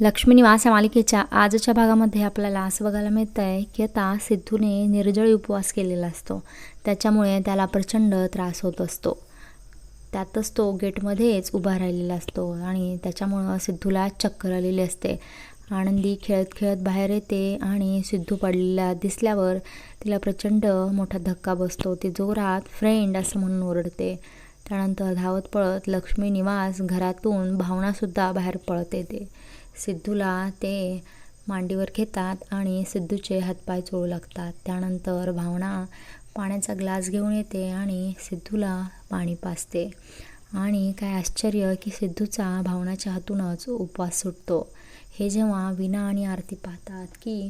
लक्ष्मी निवास या मालिकेच्या आजच्या भागामध्ये आपल्याला असं बघायला मिळतं आहे की आता सिद्धूने निर्जळी उपवास केलेला असतो. त्याच्यामुळे त्याला प्रचंड त्रास होत असतो. त्यातच तो गेटमध्येच उभा राहिलेला असतो आणि त्याच्यामुळं सिद्धूला चक्कर आलेली असते. आनंदी खेळत खेळत बाहेर येते आणि सिद्धू पडलेला दिसल्यावर तिला प्रचंड मोठा धक्का बसतो. ती जोरात फ्रेंड असं म्हणून ओरडते. त्यानंतर धावत पळत लक्ष्मी निवास घरातून भावनासुद्धा बाहेर पळत येते. सिद्धूला ते मांडीवर घेतात आणि सिद्धूचे हातपाय चोळू लागतात. त्यानंतर भावना पाण्याचा ग्लास घेऊन येते आणि सिद्धूला पाणी पाजते. आणि काय आश्चर्य की सिद्धूचा भावनाच्या हातूनच उपवास सुटतो. हे जेव्हा विना आणि आरती पाहतात की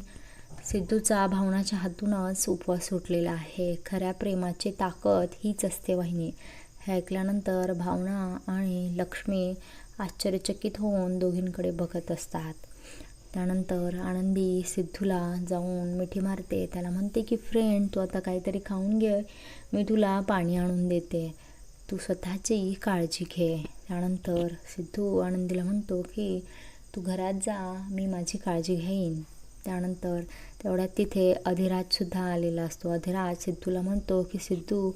सिद्धूचा भावनाच्या हातूनच उपवास सुटलेला आहे. खऱ्या प्रेमाची ताकद हीच असते वाहिनी. हे ऐकल्यानंतर भावना आणि लक्ष्मी आश्चर्यचकित होऊन दोघींकडे बघत असतात. त्यानंतर आनंदी सिद्धूला जाऊन मिठी मारते. त्याला म्हणते की फ्रेंड तू आता काहीतरी खाऊन घे. मी तुला पाणी आणून देते. तू स्वतःची काळजी घे. त्यानंतर सिद्धू आनंदीला म्हणतो की तू घरात जा. मी माझी काळजी घेईन. त्यानंतर तेवढ्यात तिथे अधिराजसुद्धा आलेला असतो. अधिराज सिद्धूला म्हणतो की सिद्धू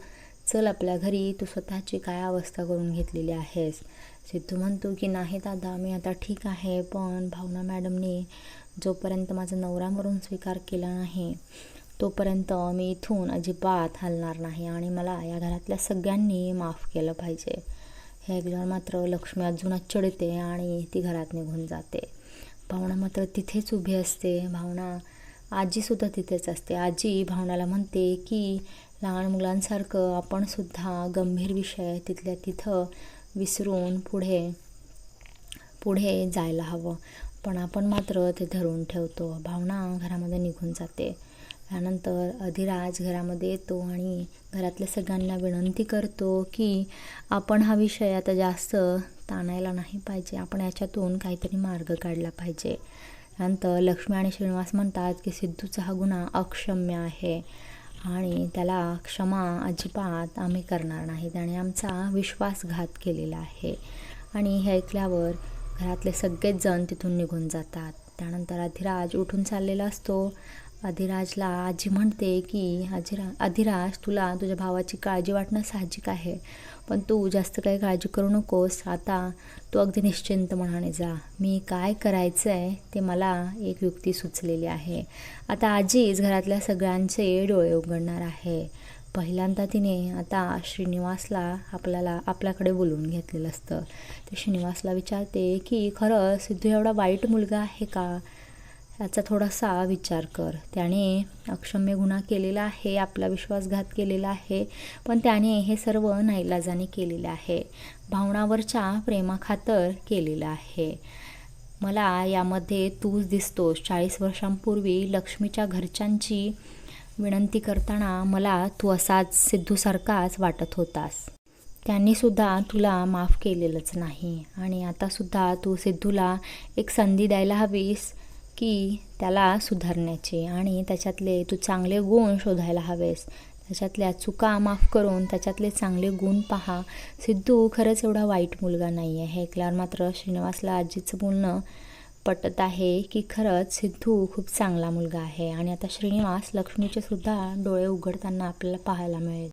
चल आपल्या घरी. तू स्वतःची काय अवस्था करून घेतलेली आहेस? सिद्धू म्हणतो की नाही दादा मी आता ठीक आहे पण भावना मॅडमने जोपर्यंत माझा नवरा मरून स्वीकार केला नाही तोपर्यंत मी इथून अजिबात हलणार नाही आणि मला या घरातल्या सगळ्यांनी माफ केलं पाहिजे. हे ऐकल्यावर मात्र लक्ष्मी अजूनच चिडते आणि ती घरात निघून जाते. भावना मात्र तिथेच उभी असते. भावना आजीसुद्धा तिथेच असते. आजी भावनाला म्हणते की लहान मुलांसारखं आपणसुद्धा गंभीर विषय तिथल्या तिथं विसरून पुढे पुढे जायला हवं. पण आपण मात्र ते धरून ठेवतो. भावना घरामध्ये निघून जाते. त्यानंतर अधिराज घरामध्ये येतो आणि घरातल्या सगळ्यांना विनंती करतो की आपण हा विषय आता जास्त ताणायला नाही पाहिजे. आपण याच्यातून काहीतरी मार्ग काढला पाहिजे. नंतर लक्ष्मी आणि श्रीनिवास म्हणतात की सिद्धूचा हा गुन्हा अक्षम्य आहे. आणि त्याला क्षमा अजिबात आम्ही करणार नाहीत आणि आमचा विश्वासघात केलेला आहे. आणि हे ऐकल्यावर घरातले सगळेच जण तिथून निघून जातात. त्यानंतर अधिराज उठून चाललेला असतो. अधिराजला आजी म्हणते की अधिरा अधिराज तुला तुझ्या भावाची काळजी वाटणं साहजिक आहे पण तू जास्त काही काळजी करू नकोस. आता तू अगदी निश्चिंत मनाने जा. मी काय करायचं आहे ते मला एक युक्ती सुचलेली आहे. आता आजीच घरातल्या सगळ्यांचे डोळे उघडणार आहे. पहिल्यांदा तिने आता श्रीनिवासला आपल्याला आपल्याकडे बोलवून घेतलेलं असतं. ते श्रीनिवासला विचारते की खरं सिद्धू एवढा वाईट मुलगा आहे का? याचा थोडासा विचार कर. त्याने अक्षम्य गुन्हा केलेला आहे आपला विश्वासघात केलेला आहे पण त्याने हे सर्व नाईलाजाने केलेलं आहे. भावनावरच्या प्रेमाखातर केलेलं आहे. मला यामध्ये तूच दिसतोस. चाळीस वर्षांपूर्वी लक्ष्मीच्या घरच्यांची विनंती करताना मला तू असाच सिद्धूसारखाच वाटत होतास. त्यांनीसुद्धा तुला माफ केलेलंच नाही आणि आतासुद्धा तू सिद्धूला एक संधी द्यायला हवीस की त्याला सुधारण्याचे आणि त्याच्यातले तू चांगले गुण शोधायला हवेस. त्याच्यातल्या चुका माफ करून त्याच्यातले चांगले गुण पहा. सिद्धू खरंच एवढा वाईट मुलगा नाही आहे हे ऐकल्यावर मात्र श्रीनिवासला आजीचं बोलणं पटत आहे की खरंच सिद्धू खूप चांगला मुलगा आहे. आणि आता श्रीनिवास लक्ष्मीचे सुद्धा डोळे उघडताना आपल्याला पाहायला मिळेल.